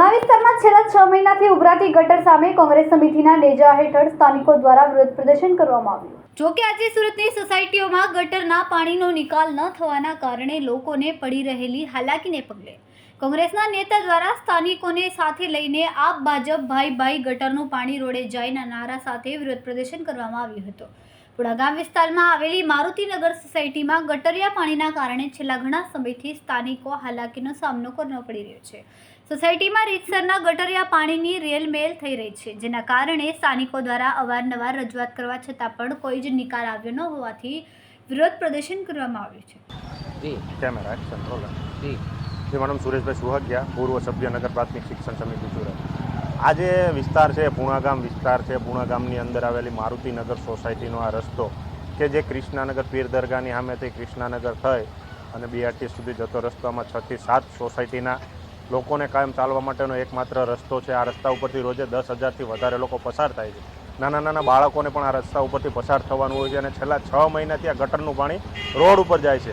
પુણા વિસ્તારમાં છેલ્લા છ મહિનાથી ઉભરાતી ગટર સામે કોંગ્રેસ સમિતિના નેજા હેઠળ સ્થાનિકો દ્વારા વિરોધ પ્રદર્શન કરવામાં આવ્યું. જો કે આજે સુરતની સોસાયટીઓમાં ગટરના પાણીનો નિકાલ ન થવાના કારણે લોકોને પડી રહેલી હાલાકીને પગલે. કોંગ્રેસના નેતા દ્વારા સ્થાનિકોને સાથે લઈને આપ ભાજપ ભાઈ ભાઈ ગટરનું પાણી રોડે જાયના નારા સાથે વિરોધ પ્રદર્શન કરવામાં આવ્યું હતું. ગામ વિસ્તારમાં આવેલી મારુતિનગર સોસાયટીમાં ગટરિયા પાણીના કારણે છેલ્લા ઘણા સમયથી સ્થાનિકો હાલાકીનો સામનો કરવો પડી રહ્યો છે. સોસાયટીમાં રીતસરના ગટરિયા પાણીની રેલમેલ થઈ રહી છે જેના કારણે સ્થાનિકો દ્વારા અવારનવાર રજૂઆત કરવા છતાં પણ કોઈ જ નિકાલ આવ્યો ન હોવાથી વિરોધ પ્રદર્શન કરવામાં આવ્યું છે. જી. કેમેરા જી. મેડમ સુરેશભાઈ સુહગિયા પૂર્વ સભ્ય નગર પ્રાથમિક શિક્ષણ સમિતિ સુરત. આ જે વિસ્તાર છે, પૂણાગામ વિસ્તાર છે, પૂણાગામની અંદર આવેલી મારુતિનગર સોસાયટીનો આ રસ્તો કે જે કૃષ્ણાનગર પીર દરગાહની સામેથી કૃષ્ણાનગર થઈ અને બીઆરટી સુધી જતો રસ્તામાં છથી સાત સોસાયટીના લોકોને કાયમ ચાલવા માટેનો એકમાત્ર રસ્તો છે. આ રસ્તા ઉપરથી રોજે દસ હજારથી વધારે લોકો પસાર થાય છે. નાના નાના બાળકોને પણ આ રસ્તા ઉપરથી પસાર થવાનું હોય છે અને છેલ્લા છ મહિનાથી આ ગટરનું પાણી રોડ ઉપર જાય છે.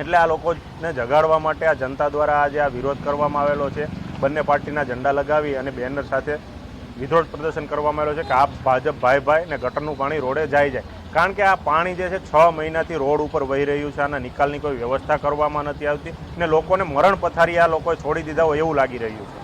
એટલે આ લોકોને જગાડવા માટે આ જનતા દ્વારા આજે આ વિરોધ કરવામાં આવેલો છે. બંને પાર્ટીના ઝંડા લગાવી અને બેનર સાથે વિરોધ પ્રદર્શન કરવામાં આવેલો છે કે આ ભાજપ ભાઈ ભાઈ ને ગટરનું પાણી રોડે જાય જાય કારણ કે આ પાણી જે છે છ મહિનાથી રોડ ઉપર વહી રહ્યું છે. આના નિકાલની કોઈ વ્યવસ્થા કરવામાં નથી આવતી ને લોકોને મરણ પથારી આ લોકોએ છોડી દીધા હોય એવું લાગી રહ્યું છે.